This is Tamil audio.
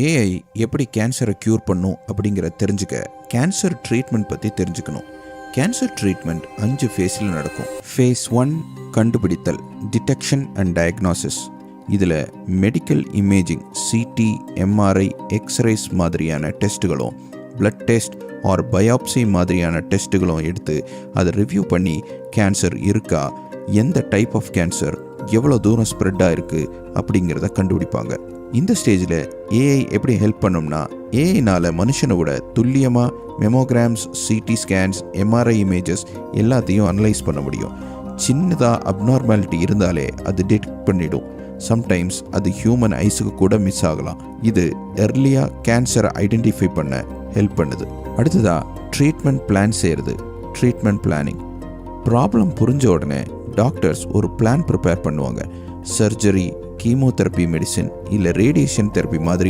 ஏஐ எப்படி கேன்சரை க்யூர் பண்ணும் அப்படிங்கிற தெரிஞ்சுக்க கேன்சர் ட்ரீட்மெண்ட் பற்றி தெரிஞ்சுக்கணும். கேன்சர் ட்ரீட்மெண்ட் அஞ்சு ஃபேஸில் நடக்கும். ஃபேஸ் ஒன் கண்டுபிடித்தல் டிடெக்ஷன் அண்ட் டயக்னாசிஸ் இதில் medical imaging CT MRI x-rays மாதிரியான டெஸ்ட்டுகளும் பிளட் டெஸ்ட் ஆர் பயாப்சி மாதிரியான டெஸ்ட்டுகளும் எடுத்து அதை ரிவ்யூ பண்ணி கேன்சர் இருக்கா? எந்த டைப் ஆஃப் கேன்சர் எவ்வளோ தூரம் ஸ்ப்ரெட் ஆகிருக்கு அப்படிங்கிறத கண்டுபிடிப்பாங்க. இந்த ஸ்டேஜில் ஏஐ எப்படி ஹெல்ப் பண்ணும்னா ஏஐனால் மனுஷனை விட துல்லியமாக mammograms CT scans MRI images எல்லாத்தையும் அனலைஸ் பண்ண முடியும். சின்னதாக அப்நார்மாலிட்டி இருந்தாலே அது டிடெக்ட் பண்ணிடும். சம்டைம்ஸ் அது ஹியூமன் ஐஸுக்கு கூட மிஸ் ஆகலாம். இது எர்லியாக கேன்சரை ஐடென்டிஃபை பண்ண ஹெல்ப் பண்ணுது. அடுத்ததாக ட்ரீட்மெண்ட் பிளான் செய்கிறது ட்ரீட்மெண்ட் பிளானிங் ப்ராப்ளம் புரிஞ்ச உடனே டாக்டர்ஸ் ஒரு பிளான் ப்ரிப்பேர் பண்ணுவாங்க. சர்ஜரி கீமோதெரப்பி மெடிசின் இல்லை ரேடியேஷன் தெரப்பி மாதிரி